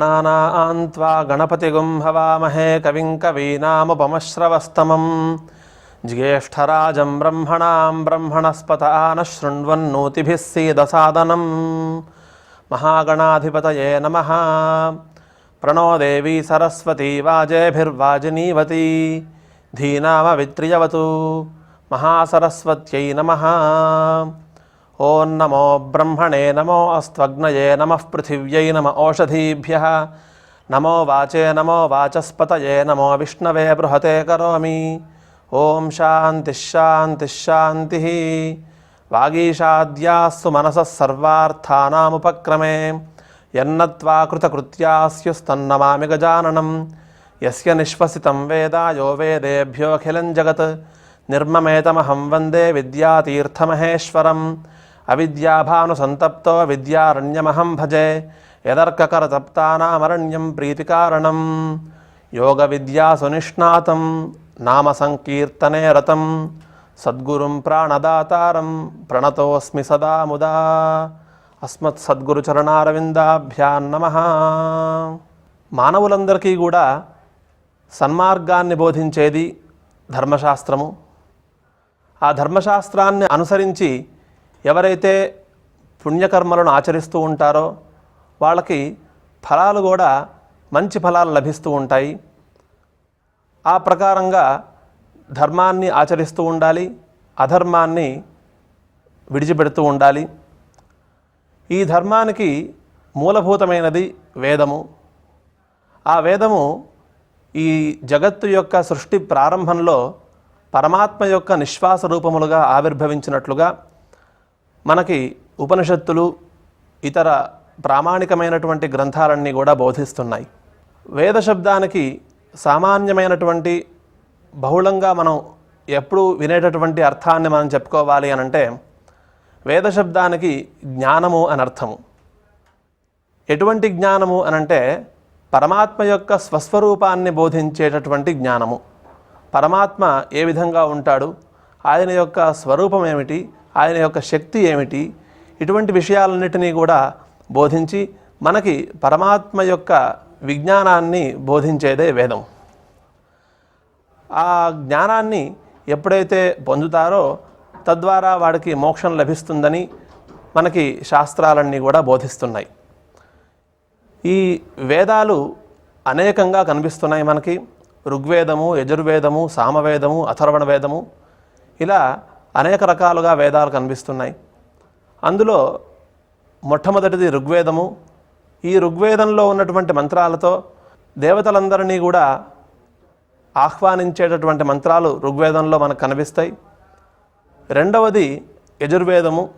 గణానాన్వా గణపతిగుం హవామహే కవిం కవీనాముపమశ్రవస్తమం. జ్యేష్ఠరాజం బ్రహ్మణాం బ్రహ్మణస్పత ఆన శృణ్వన్నోతిభిः సీదసాదనం. మహాగణాధిపతయే నమ. ప్రణో దేవీ సరస్వతీ వాజేభిర్వాజినీవతి. ధీనామవిత్రియవతు. మహాసరస్వత్యై నమ. ఓం నమో బ్రహ్మణే నమో అస్త్వగ్నయే నమ పృథివ్యై నమ ఓషధీభ్య నమో వాచే నమో వాచస్పతయే నమో విష్ణవే బృహతే కరోమి ఓం శాంతిశ్శాంతిశ్శాంతి వాగీషాద్యాస్సు మనసర్వార్థానాముపక్రమే యన్నత్వాకృతకృత్యాస్యుస్తన్నమామి గజాననం యస్య నిశ్వసితం వేద యో వేదేభ్యోఖిలం జగత్ నిర్మమేతమహం వందే విద్యాతీర్థమహేశ్వరం అవిద్యాభాను సంతప్తో విద్యారణ్యమహం భజే. యదర్కకరతప్తానామరణ్యం ప్రీతికారణం. యోగ విద్యా సునిష్ణాతం నామ సంకీర్తనే రతం. సద్గురుం ప్రాణదాతారం ప్రణతోస్మి సదా ముదా. అస్మత్ సద్గురు చరణారవిందాభ్యాన్ నమ. మానవులందరికీ కూడా సన్మార్గాన్ని బోధించేది ధర్మశాస్త్రము. ఆ ధర్మశాస్త్రాన్ని అనుసరించి ఎవరైతే పుణ్యకర్మలను ఆచరిస్తూ ఉంటారో వాళ్ళకి ఫలాలు కూడా మంచి ఫలాలు లభిస్తూ ఉంటాయి. ఆ ప్రకారంగా ధర్మాన్ని ఆచరిస్తూ ఉండాలి అధర్మాన్ని విడిచిపెడుతూ ఉండాలి. ఈ ధర్మానికి మూలభూతమైనది వేదము. ఆ వేదము ఈ జగత్తు యొక్క సృష్టి ప్రారంభంలో పరమాత్మ యొక్క నిశ్వాస రూపములుగా ఆవిర్భవించినట్లుగా మనకి ఉపనిషత్తులు ఇతర ప్రామాణికమైనటువంటి గ్రంథాలన్నీ కూడా బోధిస్తున్నాయి. వేద శబ్దానికి సామాన్యమైనటువంటి బహుళంగా మనం ఎప్పుడు వినేటటువంటి అర్థాన్ని మనం చెప్పుకోవాలి అని అంటే వేద శబ్దానికి జ్ఞానము అని అర్థము. ఎటువంటి జ్ఞానము అని అంటే పరమాత్మ యొక్క స్వస్వరూపాన్ని బోధించేటటువంటి జ్ఞానము. పరమాత్మ ఏ విధంగా ఉంటాడు? ఆయన యొక్క స్వరూపం ఏమిటి? ఆయన యొక్క శక్తి ఏమిటి? ఇటువంటి విషయాలన్నిటినీ కూడా బోధించి మనకి పరమాత్మ యొక్క విజ్ఞానాన్ని బోధించేదే వేదం. ఆ జ్ఞానాన్ని ఎప్పుడైతే పొందుతారో తద్వారా వాడికి మోక్షం లభిస్తుందని మనకి శాస్త్రాలన్నీ కూడా బోధిస్తున్నాయి. ఈ వేదాలు అనేకంగా కనిపిస్తున్నాయి మనకి. ఋగ్వేదము యజుర్వేదము సామవేదము అథర్వణ వేదము ఇలా అనేక రకాలుగా వేదాలు కనిపిస్తున్నాయి. అందులో మొట్టమొదటిది ఋగ్వేదము. ఈ ఋగ్వేదంలో ఉన్నటువంటి మంత్రాలతో దేవతలందరినీ కూడా ఆహ్వానించేటటువంటి మంత్రాలు ఋగ్వేదంలో మనకు కనిపిస్తాయి. రెండవది యజుర్వేదము.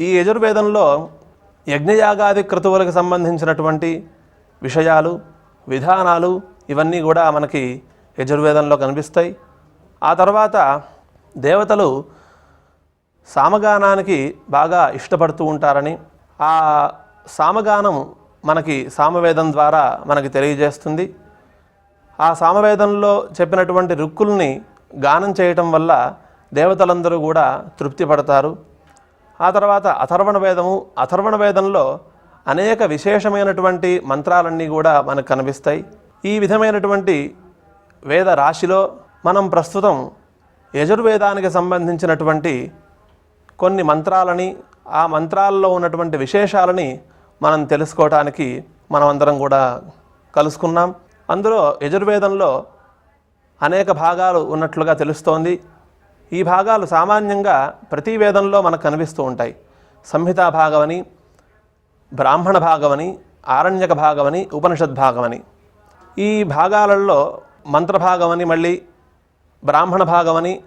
ఈ యజుర్వేదంలో యజ్ఞయాగాది క్రతువులకు సంబంధించినటువంటి విషయాలు విధానాలు ఇవన్నీ కూడా మనకి యజుర్వేదంలో కనిపిస్తాయి. ఆ తర్వాత దేవతలు సామగానానికి బాగా ఇష్టపడుతూ ఉంటారని ఆ సామగానం మనకి సామవేదం ద్వారా మనకి తెలియజేస్తుంది. ఆ సామవేదంలో చెప్పినటువంటి రుక్కుల్ని గానం చేయటం వల్ల దేవతలందరూ కూడా తృప్తి పడతారు ఆ తర్వాత అథర్వణ వేదము అథర్వణ వేదంలో అనేక విశేషమైనటువంటి మంత్రాలన్నీ కూడా మనకు కనిపిస్తాయి. ఈ విధమైనటువంటి వేద రాశిలో మనం ప్రస్తుతం యజుర్వేదానికి సంబంధించినటువంటి కొన్ని మంత్రాలని ఆ మంత్రాల్లో ఉన్నటువంటి విశేషాలని మనం తెలుసుకోవటానికి మనమందరం కూడా కలుసుకున్నాం. అందులో యజుర్వేదంలో అనేక భాగాలు ఉన్నట్లుగా తెలుస్తోంది. ఈ భాగాలు సామాన్యంగా ప్రతి వేదంలో మనకు కనిపిస్తూ ఉంటాయి. సంహితా భాగమని బ్రాహ్మణ భాగమని ఆరణ్యక భాగమని ఉపనిషద్ భాగమని. ఈ భాగాలలో మంత్రభాగమని మళ్ళీ బ్రాహ్మణ భాగమని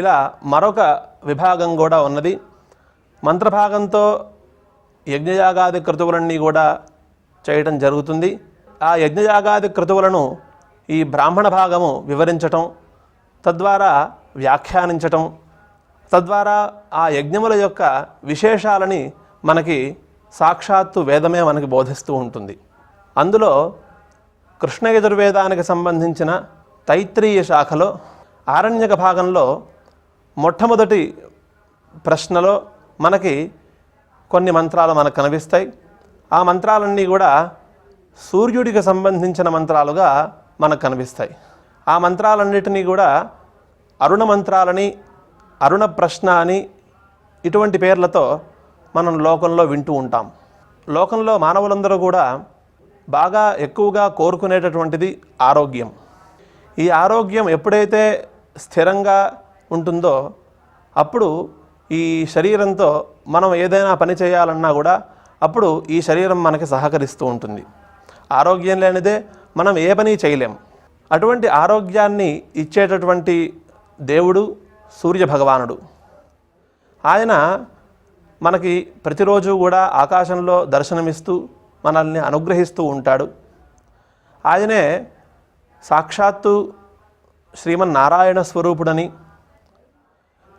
ఇలా మరొక విభాగం కూడా ఉన్నది. మంత్రభాగంతో యజ్ఞయాగాది క్రతువులన్నీ కూడా చేయటం జరుగుతుంది. ఆ యజ్ఞయాగాది క్రతువులను ఈ బ్రాహ్మణ భాగము వివరించటం తద్వారా వ్యాఖ్యానించటం తద్వారా ఆ యజ్ఞముల యొక్క విశేషాలని మనకి సాక్షాత్తు వేదమే మనకి బోధిస్తూ ఉంటుంది. అందులో కృష్ణ యజుర్వేదానికి సంబంధించిన తైత్రీయ శాఖలో ఆరణ్యక భాగంలో మొట్టమొదటి ప్రశ్నలో మనకి కొన్ని మంత్రాలు మనకు కనిపిస్తాయి. ఆ మంత్రాలన్నీ కూడా సూర్యుడికి సంబంధించిన మంత్రాలుగా మనకు కనిపిస్తాయి. ఆ మంత్రాలన్నిటినీ కూడా అరుణ మంత్రాలని అరుణ ప్రశ్న అని ఇటువంటి పేర్లతో మనం లోకంలో వింటూ ఉంటాం. లోకంలో మానవులందరూ కూడా బాగా ఎక్కువగా కోరుకునేటటువంటిది ఆరోగ్యం. ఈ ఆరోగ్యం ఎప్పుడైతే స్థిరంగా ఉంటుందో అప్పుడు ఈ శరీరంతో మనం ఏదైనా పని చేయాలన్నా కూడా అప్పుడు ఈ శరీరం మనకి సహకరిస్తూ ఉంటుంది. ఆరోగ్యం లేనిదే మనం ఏ పని చేయలేం. అటువంటి ఆరోగ్యాన్ని ఇచ్చేటటువంటి దేవుడు సూర్య భగవానుడు. ఆయన మనకి ప్రతిరోజు కూడా ఆకాశంలో దర్శనమిస్తూ మనల్ని అనుగ్రహిస్తూ ఉంటాడు. ఆయనే సాక్షాత్తు శ్రీమన్నారాయణ స్వరూపుడని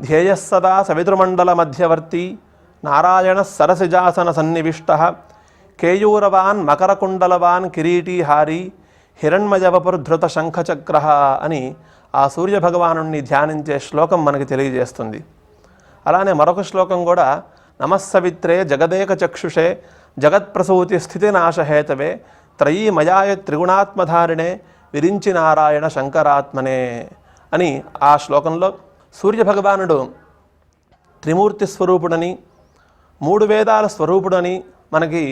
ధ్యేయస్సదా సవితృమండల మధ్యవర్తి నారాయణ సరసిజాసన సన్నివిష్ట కేయూరవాన్ మకరకుండలవాన్ కిరీటీహారి హిరణ్మయవపుర్ధృత శంఖచక్ర అని ఆ సూర్యభగవాను ధ్యానించే శ్లోకం మనకి తెలియజేస్తుంది. అలానే మరొక శ్లోకం కూడా నమస్సవిత్రే జగదేక చక్షుషే జగత్ప్రసూతి స్థితి నాశహేతవే త్రయీ మయాయ త్రిగుణాత్మధారిణే విరించి నారాయణ శంకరాత్మనే అని ఆ శ్లోకంలో సూర్య భగవానుడు త్రిమూర్తి స్వరూపుడని మూడు వేదాల స్వరూపుడని మనకి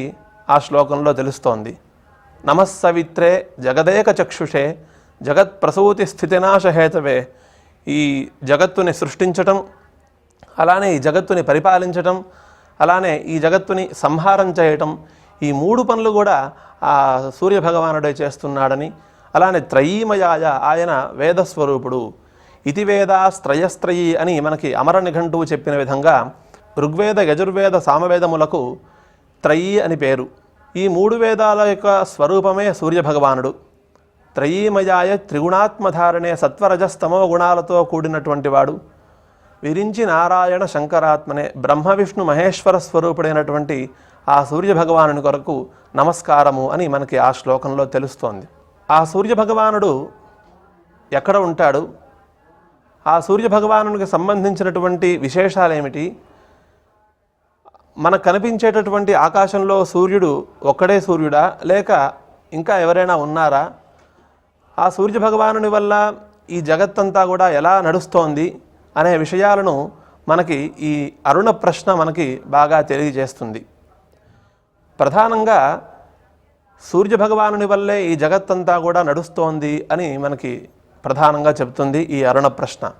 ఆ శ్లోకంలో తెలుస్తోంది. నమస్సవిత్రే జగదేక చక్షుషే జగత్ ప్రసూతి స్థితినాశహేతవే. ఈ జగత్తుని సృష్టించటం అలానే ఈ జగత్తుని పరిపాలించటం అలానే ఈ జగత్తుని సంహారం చేయటం ఈ మూడు పనులు కూడా ఆ సూర్య భగవానుడే చేస్తున్నాడని అలానే త్రయీమయాయ ఆయన వేదస్వరూపుడు ఇతి వేదాస్త్రయస్త్రయీ అని మనకి అమర నిఘంటువు చెప్పిన విధంగా ఋగ్వేద యజుర్వేద సామవేదములకు త్రయీ అని పేరు. ఈ మూడు వేదాల యొక్క స్వరూపమే సూర్య భగవానుడు త్రయీమయాయ త్రిగుణాత్మధారణే సత్వరజస్తమో గుణాలతో కూడినటువంటి వాడు. విరించి నారాయణ శంకరాత్మనే బ్రహ్మ విష్ణు మహేశ్వర స్వరూపుడైనటువంటి ఆ సూర్య భగవానుని కొరకు నమస్కారము అని మనకి ఆ శ్లోకంలో తెలుస్తోంది. ఆ సూర్య భగవానుడు ఎక్కడ ఉంటాడు? ఆ సూర్య భగవానునికి సంబంధించినటువంటి విశేషాలు ఏమిటి మనకు కనిపించేటటువంటి ఆకాశంలో సూర్యుడు ఒక్కడే సూర్యుడా? లేక ఇంకా ఎవరైనా ఉన్నారా? ఆ సూర్య భగవానుని వల్ల ఈ జగత్తంతా కూడా ఎలా నడుస్తోంది అనే విషయాలను మనకి ఈ అరుణ ప్రశ్న మనకి బాగా తెలియజేస్తుంది. ప్రధానంగా సూర్య భగవానుని వల్లే ఈ జగత్తంతా కూడా నడుస్తోంది అని మనకి ప్రధానంగా చెబుతుంది ఈ అరుణ ప్రశ్న.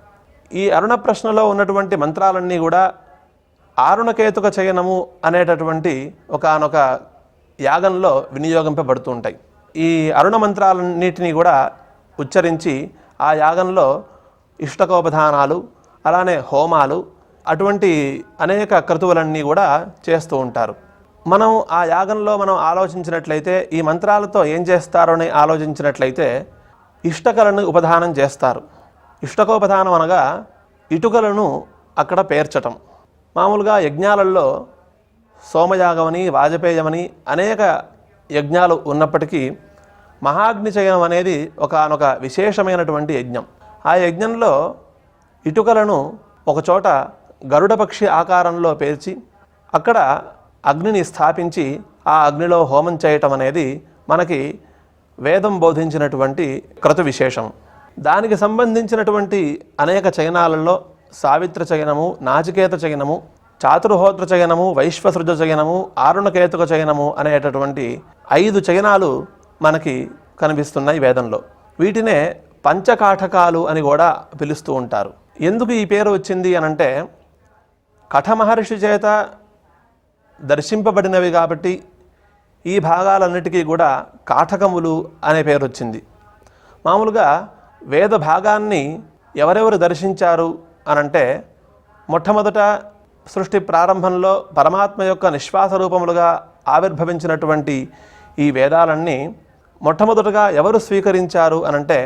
ఈ అరుణ ప్రశ్నలో ఉన్నటువంటి మంత్రాలన్నీ కూడా ఆరుణకేతుక చయనము అనేటటువంటి ఒకనొక యాగంలో వినియోగింపబడుతూ ఉంటాయి ఈ అరుణ మంత్రాలన్నిటినీ కూడా ఉచ్చరించి ఆ యాగంలో ఇష్టకోపధానాలు అలానే హోమాలు అటువంటి అనేక క్రతువులన్నీ కూడా చేస్తూ ఉంటారు. మనం ఆ యాగంలో మనం ఆలోచించినట్లయితే ఈ మంత్రాలతో ఏం చేస్తారో అని ఆలోచించినట్లయితే ఇష్టకలను ఉపధానం చేస్తారు. ఇష్టకోపధానం అనగా ఇటుకలను అక్కడ పేర్చటం. మామూలుగా యజ్ఞాలలో సోమయాగమని వాజపేయమని అనేక యజ్ఞాలు ఉన్నప్పటికీ మహాగ్నిచయనం అనేది ఒకనొక విశేషమైనటువంటి యజ్ఞం. ఆ యజ్ఞంలో ఇటుకలను ఒకచోట గరుడపక్షి ఆకారంలో పేర్చి అక్కడ అగ్నిని స్థాపించి ఆ అగ్నిలో హోమం చేయటం అనేది మనకి వేదం బోధించినటువంటి క్రతు విశేషం. దానికి సంబంధించినటువంటి అనేక చయనాలలో సావిత్ర చయనము నాచికేత చయనము చాతుర్హోత్ర చయనము వైశ్వసృజ చయనము ఆరుణకేతుక చయనము అనేటటువంటి ఐదు చయనాలు మనకి కనిపిస్తున్నాయి వేదంలో. వీటినే పంచకాఠకాలు అని కూడా పిలుస్తూ ఉంటారు. ఎందుకు ఈ పేరు వచ్చింది అనంటే కఠమహర్షి చేత దర్శింపబడినవి కాబట్టి ఈ భాగాలన్నిటికీ కూడా కాఠకములు అనే పేరు వచ్చింది. మామూలుగా వేద భాగాన్ని ఎవరెవరు దర్శించారు అనంటే మొట్టమొదట సృష్టి ప్రారంభంలో పరమాత్మ యొక్క నిశ్వాస రూపములుగా ఆవిర్భవించినటువంటి ఈ వేదాలన్నీ మొట్టమొదటగా ఎవరు స్వీకరించారు అనంటే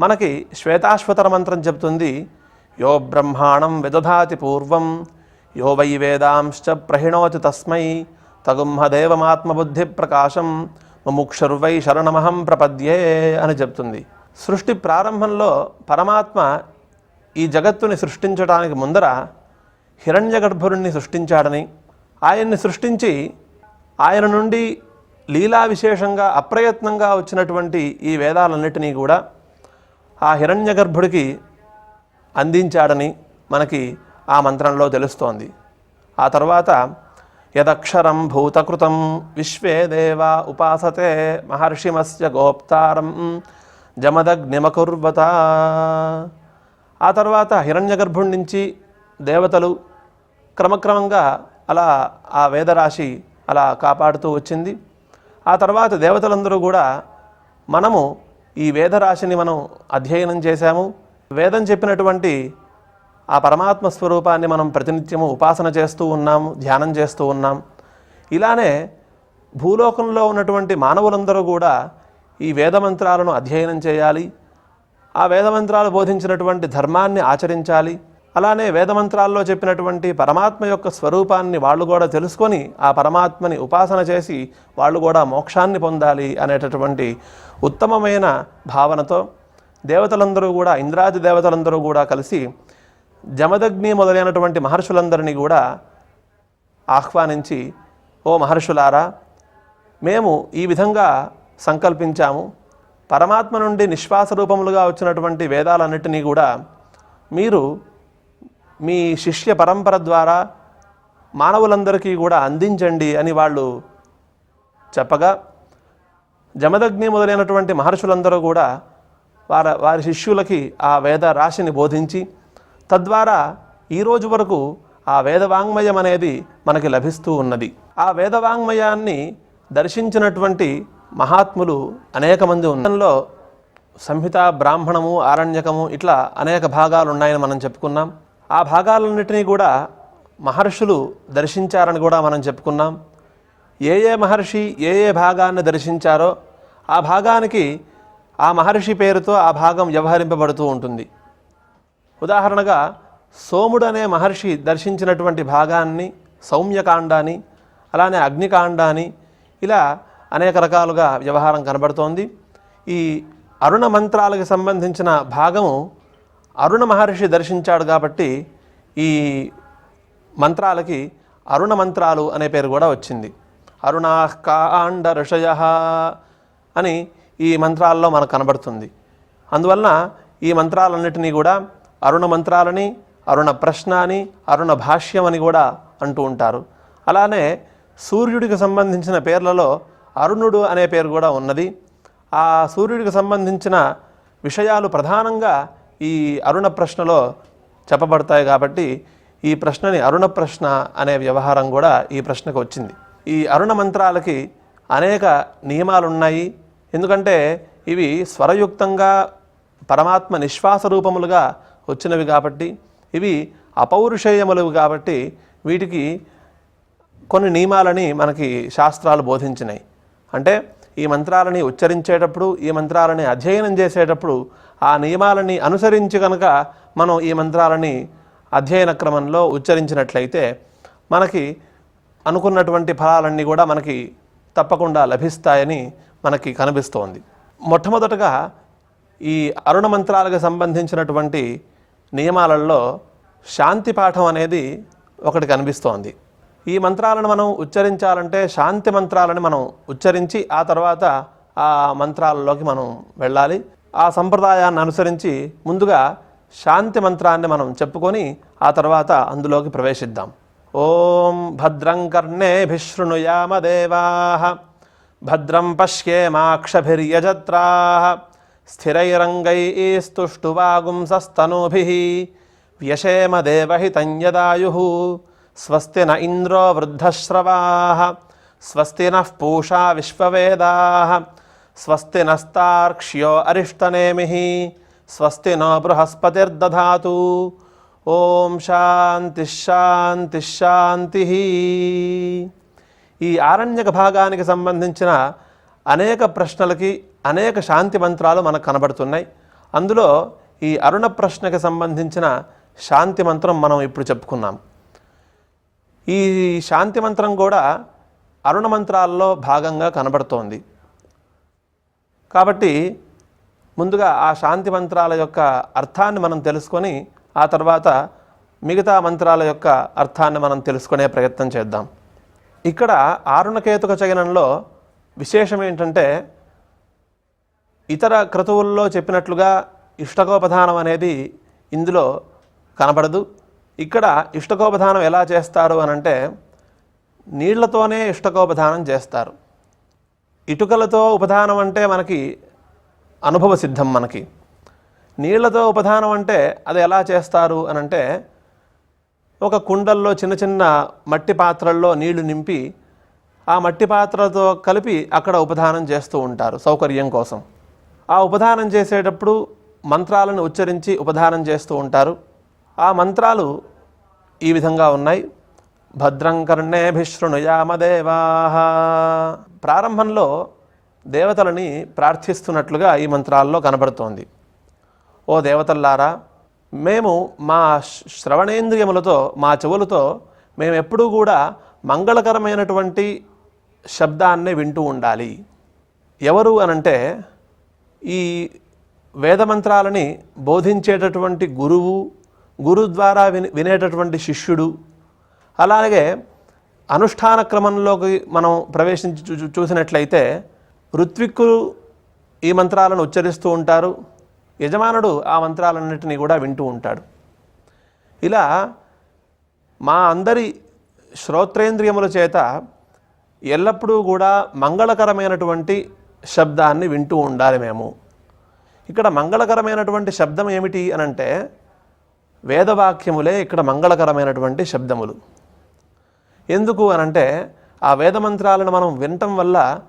మనకి శ్వేతాశ్వతర మంత్రం చెబుతుంది యో బ్రహ్మాణం విదధాతి పూర్వం యో వై వేదాంశ్చ ప్రహిణోతి తస్మై తగుంహదేవమాత్మబుద్ధి ప్రకాశం ముముక్షుర్వై శరణమహం ప్రపద్యే అని చెప్తుంది. సృష్టి ప్రారంభంలో పరమాత్మ ఈ జగత్తుని సృష్టించడానికి ముందర హిరణ్యగర్భురుణ్ణి సృష్టించాడని ఆయన్ని సృష్టించి ఆయన నుండి లీలా విశేషంగా అప్రయత్నంగా వచ్చినటువంటి ఈ వేదాలన్నిటినీ కూడా ఆ హిరణ్య గర్భుడికి అందించాడని మనకి ఆ మంత్రంలో తెలుస్తోంది. ఆ తర్వాత యదక్షరం భూతకృతం విశ్వే దేవా ఉపాసతే మహర్షిమస్య గోప్తారం జమదగ్నిమకుర్వత. ఆ తర్వాత హిరణ్య గర్భుడి నుంచి దేవతలు క్రమక్రమంగా అలా ఆ వేదరాశి అలా కాపాడుతూ వచ్చింది. ఆ తర్వాత దేవతలందరూ కూడా మనము ఈ వేదరాశిని మనం అధ్యయనం చేశాము. వేదం చెప్పినటువంటి ఆ పరమాత్మ స్వరూపాన్ని మనం ప్రతినిత్యము ఉపాసన చేస్తూ ఉన్నాం ధ్యానం చేస్తూ ఉన్నాం. ఇలానే భూలోకంలో ఉన్నటువంటి మానవులందరూ కూడా ఈ వేదమంత్రాలను అధ్యయనం చేయాలి. ఆ వేదమంత్రాలు బోధించినటువంటి ధర్మాన్ని ఆచరించాలి. అలానే వేదమంత్రాల్లో చెప్పినటువంటి పరమాత్మ యొక్క స్వరూపాన్ని వాళ్ళు కూడా తెలుసుకొని ఆ పరమాత్మని ఉపాసన చేసి వాళ్ళు కూడా మోక్షాన్ని పొందాలి అనేటటువంటి ఉత్తమమైన భావనతో దేవతలందరూ కూడా ఇంద్రాది దేవతలందరూ కూడా కలిసి జమదగ్ని మొదలైనటువంటి మహర్షులందరినీ కూడా ఆహ్వానించి ఓ మహర్షులారా మేము ఈ విధంగా సంకల్పించాము. పరమాత్మ నుండి నిశ్వాస రూపములుగా వచ్చినటువంటి వేదాలన్నిటినీ కూడా మీరు మీ శిష్య పరంపర ద్వారా మానవులందరికీ కూడా అందించండి అని వాళ్ళు చెప్పగా జమదగ్ని మొదలైనటువంటి మహర్షులందరూ కూడా వారి వారి శిష్యులకి ఆ వేద రాశిని బోధించి తద్వారా ఈ రోజు వరకు ఆ వేదవాంగ్మయం అనేది మనకి లభిస్తూ ఉన్నది. ఆ వేదవాంగ్మయాన్ని దర్శించినటువంటి మహాత్ములు అనేక మంది ఉన్నంలో సంహిత బ్రాహ్మణము ఆరణ్యకము ఇట్లా అనేక భాగాలు ఉన్నాయని మనం చెప్పుకున్నాం. ఆ భాగాలన్నిటినీ కూడా మహర్షులు దర్శించారని కూడా మనం చెప్పుకున్నాం. ఏ ఏ మహర్షి ఏ ఏ భాగాన్ని దర్శించారో ఆ భాగానికి ఆ మహర్షి పేరుతో ఆ భాగం వ్యవహరింపబడుతూ ఉంటుంది. ఉదాహరణగా సోముడు అనే మహర్షి దర్శించినటువంటి భాగాన్ని సౌమ్యకాండాన్ని అలానే అగ్నికాండాన్ని ఇలా అనేక రకాలుగా వ్యవహారం కనబడుతోంది. ఈ అరుణ మంత్రాలకు సంబంధించిన భాగము అరుణ మహర్షి దర్శించాడు కాబట్టి ఈ మంత్రాలకి అరుణ మంత్రాలు అనే పేరు కూడా వచ్చింది. అరుణాకాండ ఋషయ అని ఈ మంత్రాల్లో మనకు కనబడుతుంది. అందువలన ఈ మంత్రాలన్నిటినీ కూడా అరుణ మంత్రాలని అరుణ ప్రశ్న అని అరుణ భాష్యం అని కూడా అంటూ ఉంటారు. అలానే సూర్యుడికి సంబంధించిన పేర్లలో అరుణుడు అనే పేరు కూడా ఉన్నది. ఆ సూర్యుడికి సంబంధించిన విషయాలు ప్రధానంగా ఈ అరుణ ప్రశ్నలో చెప్పబడతాయి కాబట్టి ఈ ప్రశ్నని అరుణ ప్రశ్న అనే వ్యవహారం కూడా ఈ ప్రశ్నకు వచ్చింది. ఈ అరుణ మంత్రాలకి అనేక నియమాలు ఉన్నాయి ఎందుకంటే ఇవి స్వరయుక్తంగా పరమాత్మ నిశ్వాస రూపములుగా వచ్చినవి కాబట్టి ఇవి అపౌరుషేయములు కాబట్టి వీటికి కొన్ని నియమాలని మనకి శాస్త్రాలు బోధించినాయి. అంటే ఈ మంత్రాలని ఉచ్చరించేటప్పుడు ఈ మంత్రాలని అధ్యయనం చేసేటప్పుడు ఆ నియమాలని అనుసరించి కనుక మనం ఈ మంత్రాలని అధ్యయన క్రమంలో ఉచ్చరించినట్లయితే మనకి అనుకున్నటువంటి ఫలాలన్నీ కూడా మనకి తప్పకుండా లభిస్తాయని మనకి కనిపిస్తోంది. మొట్టమొదటగా ఈ అరుణ మంత్రాలకు సంబంధించినటువంటి నియమాలలో శాంతి పాఠం అనేది ఒకటి కనిపిస్తోంది. ఈ మంత్రాలను మనం ఉచ్చరించాలంటే శాంతి మంత్రాలని మనం ఉచ్చరించి ఆ తర్వాత ఆ మంత్రాలలోకి మనం వెళ్ళాలి. ఆ సంప్రదాయాన్ని అనుసరించి ముందుగా శాంతి మంత్రాన్ని మనం చెప్పుకొని ఆ తర్వాత అందులోకి ప్రవేశిద్దాం. ఓం భద్రం కర్ణే భిశృణుయామదేవా భద్రం పశ్యేమాక్షభిర్యజత్రా స్థిరైరంగైస్తుష్టువాగుంసస్తనూభి వ్యశేమ దేవహితం యదాయు స్వస్తి న ఇంద్రో వృద్ధశ్రవా స్వస్తి నః పూషా విశ్వవేదా స్వస్తి నస్తార్క్ష్యో అరిష్టనేమి స్వస్తి నో బృహస్పతిర్దధాతు ఓం శాంతి శాంతి శాంతి ఈ ఆరణ్యక భాగానికి సంబంధించిన అనేక ప్రశ్నలకి అనేక శాంతి మంత్రాలు మనకు కనబడుతున్నాయి. అందులో ఈ అరుణ ప్రశ్నకి సంబంధించిన శాంతి మంత్రం మనం ఇప్పుడు చెప్పుకున్నాం. ఈ శాంతి మంత్రం కూడా అరుణ మంత్రాల్లో భాగంగా కనబడుతోంది. కాబట్టి ముందుగా ఆ శాంతి మంత్రాల యొక్క అర్థాన్ని మనం తెలుసుకొని ఆ తర్వాత మిగతా మంత్రాల యొక్క అర్థాన్ని మనం తెలుసుకునే ప్రయత్నం చేద్దాం. ఇక్కడ ఆరుణకేతుక చయనంలో విశేషం ఏంటంటే ఇతర క్రతువుల్లో చెప్పినట్లుగా ఇష్టకోపధానం అనేది ఇందులో కనబడదు. ఇక్కడ ఇష్టకోపధానం ఎలా చేస్తారు అనంటే నీళ్ళతోనే ఇష్టకోపధానం చేస్తారు. ఇటుకలతో ఉపధానం అంటే మనకి అనుభవ సిద్ధం మనకి. నీళ్ళతో ఉపధానం అంటే అది ఎలా చేస్తారు అనంటే ఒక కుండల్లో చిన్న చిన్న మట్టి పాత్రల్లో నీళ్ళు నింపి ఆ మట్టి పాత్రలతో కలిపి అక్కడ ఉపధానం చేస్తూ ఉంటారు సౌకర్యం కోసం. ఆ ఉపధానం చేసేటప్పుడు మంత్రాలను ఉచ్చరించి ఉపధానం చేస్తూ ఉంటారు. ఆ మంత్రాలు ఈ విధంగా ఉన్నాయి. భద్రం కర్ణేభిశృణుయామదేవా ప్రారంభంలో దేవతలని ప్రార్థిస్తున్నట్లుగా ఈ మంత్రాల్లో కనబడుతోంది. ఓ దేవతల్లారా మేము మా శ్రవణేంద్రియములతో మా చెవులతో మేము ఎప్పుడూ కూడా మంగళకరమైనటువంటి శబ్దాన్ని వింటూ ఉండాలి. ఎవరు అనంటే ఈ వేదమంత్రాలని బోధించేటటువంటి గురువు గురు ద్వారా విని వినేటటువంటి శిష్యుడు అలాగే అనుష్ఠాన క్రమంలోకి మనం ప్రవేశించి చూ- చూసినట్లయితే ఋత్విక్కులు ఈ మంత్రాలను ఉచ్చరిస్తూ ఉంటారు. యజమానుడు ఆ మంత్రాలన్నింటినీ కూడా వింటూ ఉంటాడు. ఇలా మా అందరి శ్రోత్రేంద్రియముల చేత ఎల్లప్పుడూ కూడా మంగళకరమైనటువంటి శబ్దాన్ని వింటూ ఉండాలి మేము. ఇక్కడ మంగళకరమైనటువంటి శబ్దం ఏమిటి అనంటే వేదవాక్యములే ఇక్కడ మంగళకరమైనటువంటి శబ్దములు. ఎందుకు అనంటే ఆ వేదమంత్రాలను మనం వినటం వల్ల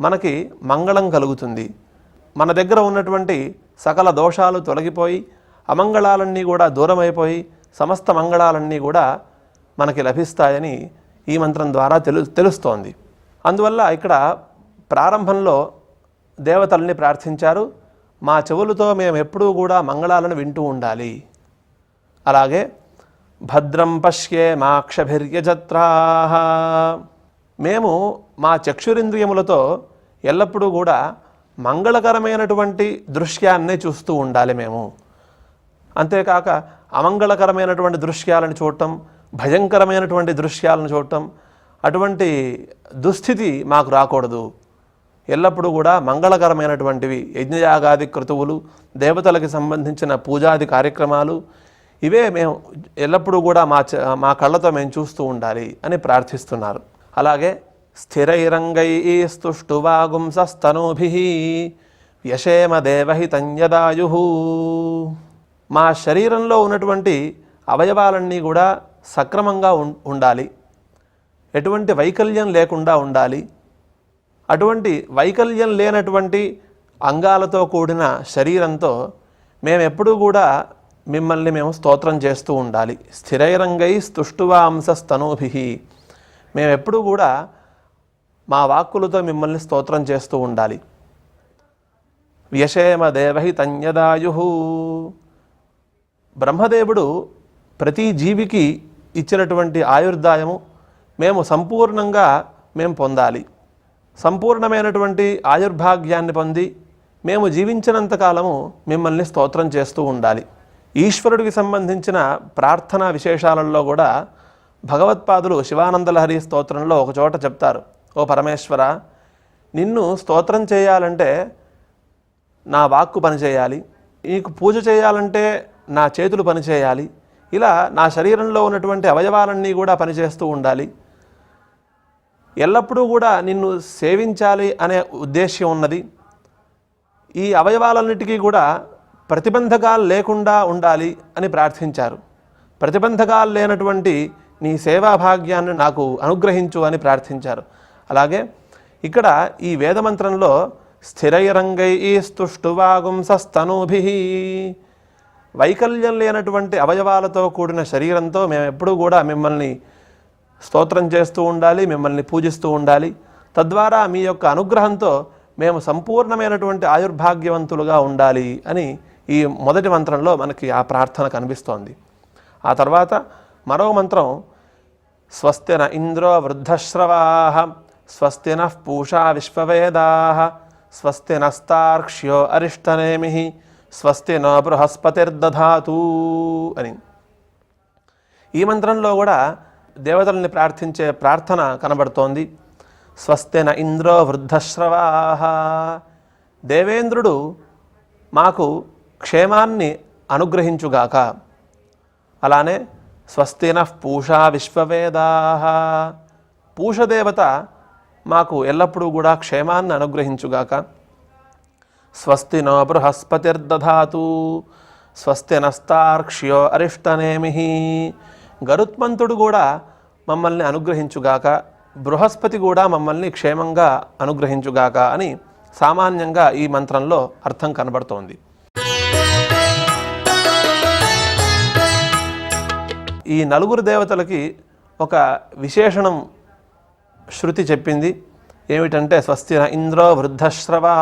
మనకి మంగళం కలుగుతుంది. మన దగ్గర ఉన్నటువంటి సకల దోషాలు తొలగిపోయి అమంగళాలన్నీ కూడా దూరమైపోయి సమస్త మంగళాలన్నీ కూడా మనకి లభిస్తాయని ఈ మంత్రం ద్వారా తెలు తెలుస్తోంది. అందువల్ల ఇక్కడ ప్రారంభంలో దేవతల్ని ప్రార్థించారు. మా చెవులతో మేము ఎప్పుడూ కూడా మంగళాలను వింటూ ఉండాలి. అలాగే భద్రం పశ్యే మాక్షభిర్యజత్రా. మేము మా చక్షురింద్రియములతో ఎల్లప్పుడూ కూడా మంగళకరమైనటువంటి దృశ్యాన్నే చూస్తూ ఉండాలి మేము. అంతేకాక అమంగళకరమైనటువంటి దృశ్యాలను చూడటం భయంకరమైనటువంటి దృశ్యాలను చూడటం అటువంటి దుస్థితి మాకు రాకూడదు. ఎల్లప్పుడూ కూడా మంగళకరమైనటువంటివి యజ్ఞయాగాది క్రతువులు దేవతలకు సంబంధించిన పూజాది కార్యక్రమాలు ఇవే మేము ఎల్లప్పుడూ కూడా మా చ- మా కళ్ళతో మేము చూస్తూ ఉండాలి అని ప్రార్థిస్తున్నారు. అలాగే స్థిరైరంగై స్తుష్టువాగుంసస్తనూభి యశేమ దేవహితంయదాయు మా శరీరంలో ఉన్నటువంటి అవయవాలన్నీ కూడా సక్రమంగా ఉం- ఉండాలి. ఎటువంటి వైకల్యం లేకుండా ఉండాలి. అటువంటి వైకల్యం లేనటువంటి అంగాలతో కూడిన శరీరంతో మేము ఎప్పుడూ కూడా మిమ్మల్ని మేము స్తోత్రం చేస్తూ ఉండాలి. స్థిరైరంగై స్తుష్టువాంసస్తనూభి మేము ఎప్పుడూ కూడా మా వాక్కులతో మిమ్మల్ని స్తోత్రం చేస్తూ ఉండాలి. వ్యషేమ దేవహి తన్యదాయు. బ్రహ్మదేవుడు ప్రతి జీవికి ఇచ్చినటువంటి ఆయుర్దాయము మేము సంపూర్ణంగా మేము పొందాలి. సంపూర్ణమైనటువంటి ఆయుర్భాగ్యాన్ని పొంది మేము జీవించినంత కాలము మిమ్మల్ని స్తోత్రం చేస్తూ ఉండాలి. ఈశ్వరుడికి సంబంధించిన ప్రార్థనా విశేషాలలో కూడా భగవత్పాదులు శివానందలహరి స్తోత్రంలో ఒక చోట చెప్తారు. ఓ పరమేశ్వర నిన్ను స్తోత్రం చేయాలంటే నా వాక్కు పనిచేయాలి. నీకు పూజ చేయాలంటే నా చేతులు పనిచేయాలి. ఇలా నా శరీరంలో ఉన్నటువంటి అవయవాలన్నీ కూడా పనిచేస్తూ ఉండాలి. ఎల్లప్పుడూ కూడా నిన్ను సేవించాలి అనే ఉద్దేశ్యం ఉన్నది. ఈ అవయవాలన్నిటికీ కూడా ప్రతిబంధకాలు లేకుండా ఉండాలి అని ప్రార్థించారు. ప్రతిబంధకాలు లేనటువంటి నీ సేవాభాగ్యాన్ని నాకు అనుగ్రహించు అని ప్రార్థించారు. అలాగే ఇక్కడ ఈ వేదమంత్రంలో స్థిరైరంగై స్తుష్టువాగుంసస్తనూభి వైకల్యం లేనటువంటి అవయవాలతో కూడిన శరీరంతో మేము ఎప్పుడూ కూడా మిమ్మల్ని స్తోత్రం చేస్తూ ఉండాలి మిమ్మల్ని పూజిస్తూ ఉండాలి. తద్వారా మీ యొక్క అనుగ్రహంతో మేము సంపూర్ణమైనటువంటి ఆయుర్భాగ్యవంతులుగా ఉండాలి అని ఈ మొదటి మంత్రంలో మనకి ఆ ప్రార్థన కనిపిస్తోంది. ఆ తర్వాత మరో మంత్రం స్వస్తిన ఇంద్రో వృద్ధశ్రవా స్వస్తిన పూషా విశ్వవేదా స్వస్తి నస్తార్క్ష్యో అరిష్టనేమి స్వస్తి నో బృహస్పతిర్దధాతు అని. ఈ మంత్రంలో కూడా దేవతల్ని ప్రార్థించే ప్రార్థన కనబడుతోంది. స్వస్తిన ఇంద్రో వృద్ధశ్రవా దేవేంద్రుడు మాకు క్షేమాన్ని అనుగ్రహించుగాక. అలానే స్వస్తిన పూషా విశ్వవేదా. పూషదేవత మాకు ఎల్లప్పుడూ కూడా క్షేమాన్ని అనుగ్రహించుగాక. స్వస్తి నో బృహస్పతిర్దధాతు. స్వస్తి నస్తార్క్ష్యో అరిష్టనేమి గరుత్మంతుడు కూడా మమ్మల్ని అనుగ్రహించుగాక బృహస్పతి కూడా మమ్మల్ని క్షేమంగా అనుగ్రహించుగాక అని సామాన్యంగా ఈ మంత్రంలో అర్థం కనబడుతోంది. ఈ నలుగురు దేవతలకి ఒక విశేషణం శృతి చెప్పింది. ఏమిటంటే స్వస్తిన ఇంద్రో వృద్ధశ్రవా